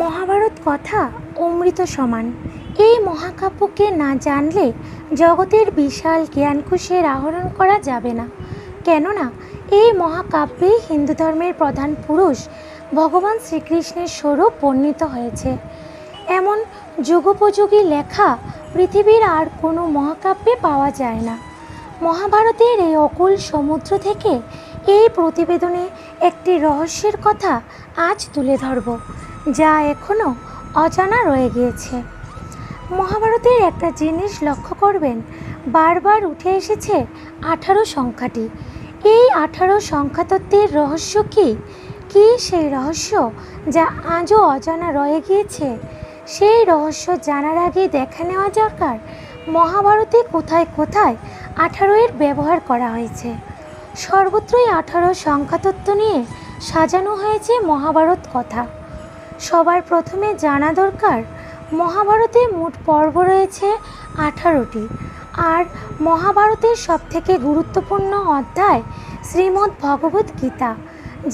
মহাভারত কথা অমৃত সমান। এই মহাকাব্যকে না জানলে জগতের বিশাল জ্ঞানকোষের আহরণ করা যাবে না। কেননা, এই মহাকাব্যে হিন্দু ধর্মের প্রধান পুরুষ ভগবান শ্রীকৃষ্ণের স্বরূপ বর্ণিত হয়েছে। এমন যুগোপযোগী লেখা পৃথিবীর আর কোনো মহাকাব্যে পাওয়া যায় না। মহাভারতের এই অকুল সমুদ্র থেকে এই প্রতিবেদনে একটি রহস্যের কথা আজ তুলে ধরব। যা এখনও অজানা রয়ে গিয়েছে। মহাভারতের একটা জিনিস লক্ষ্য করবেন, বারবার উঠে এসেছে আঠারো সংখ্যাটি। এই আঠারো সংখ্যাতত্ত্বের রহস্য কী? কী সেই রহস্য যা আজও অজানা রয়ে গিয়েছে? সেই রহস্য জানার আগে দেখা নেওয়া দরকার, মহাভারতে কোথায় কোথায় আঠারোয়ের ব্যবহার করা হয়েছে। সর্বত্রই আঠারো সংখ্যাতত্ত্ব নিয়ে সাজানো হয়েছে মহাভারত কথা। সবার প্রথমে জানা দরকার, মহাভারতে মোট পর্ব রয়েছে আঠারোটি। আর মহাভারতের সবথেকে গুরুত্বপূর্ণ অধ্যায় শ্রীমদ্ ভগবত গীতা,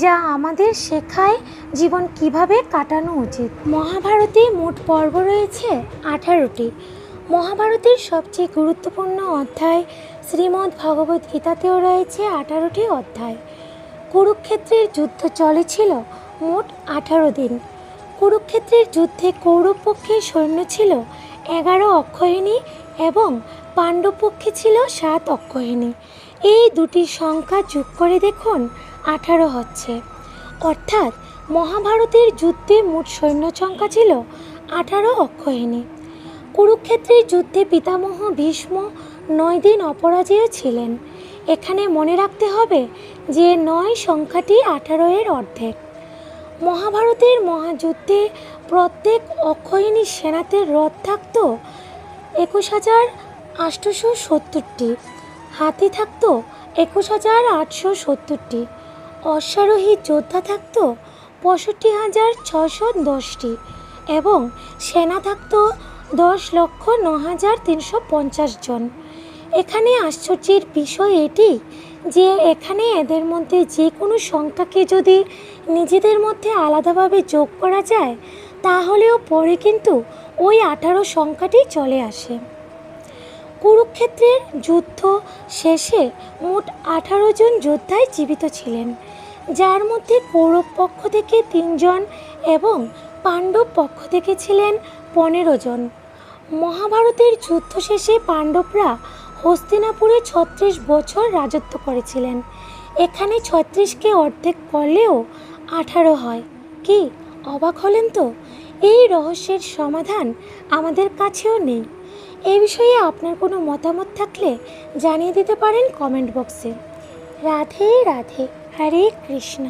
যা আমাদের শেখায় জীবন কীভাবে কাটানো উচিত। মহাভারতে মোট পর্ব রয়েছে আঠারোটি। মহাভারতের সবচেয়ে গুরুত্বপূর্ণ অধ্যায় শ্রীমদ্ ভগবত গীতাতেও রয়েছে আঠারোটি অধ্যায়। কুরুক্ষেত্রের যুদ্ধ চলেছিল মোট আঠারো দিন। কুরুক্ষেত্রের যুদ্ধে কৌরব পক্ষের সৈন্য ছিল এগারো অক্ষয়িনী এবং পাণ্ডব পক্ষে ছিল সাত অক্ষয়িনী। এই দুটি সংখ্যা যোগ করে দেখুন, আঠারো হচ্ছে। অর্থাৎ মহাভারতের যুদ্ধে মোট সৈন্য সংখ্যা ছিল আঠারো অক্ষয়িনী। কুরুক্ষেত্রের যুদ্ধে পিতামহ ভীষ্ম নয় দিন অপরাজেয় ছিলেন। এখানে মনে রাখতে হবে যে নয় সংখ্যাটি আঠারো এর অর্ধেক। মহাভারতের মহাযুদ্ধে প্রত্যেক অক্ষয়িনী সেনাতে রথ থাকত একুশ হাজার আটশোশো সত্তরটি, হাতি থাকত একুশ হাজার আটশো সত্তরটি, অশ্বারোহী যোদ্ধা থাকত পঁয়ষট্টি হাজার ছশো দশটি এবং সেনা থাকত দশ লক্ষ ন হাজার তিনশো পঞ্চাশ জন। এখানে আশ্চর্যের বিষয় এটি যে এখানে এদের মধ্যে যে কোনো সংখ্যাকে যদি নিজেদের মধ্যে আলাদাভাবে যোগ করা যায়, তাহলেও পরে কিন্তু ওই আঠারো সংখ্যাটি চলে আসে। কুরুক্ষেত্রের যুদ্ধ শেষে মোট আঠারো জন যোদ্ধাই জীবিত ছিলেন, যার মধ্যে কৌরব পক্ষ থেকে তিনজন এবং পাণ্ডব পক্ষ থেকে ছিলেন পনেরো জন। মহাভারতের যুদ্ধ শেষে পাণ্ডবরা হস্তিনাপুরে ছত্রিশ বছর রাজত্ব করেছিলেন। এখানে ছত্রিশকে অর্ধেক করলেও আঠারো হয়। কি, অবাক হলেন তো? এই রহস্যের সমাধান আমাদের কাছেও নেই। এ বিষয়ে আপনার কোনো মতামত থাকলে জানিয়ে দিতে পারেন কমেন্ট বক্সে। রাধে রাধে, হরে কৃষ্ণ।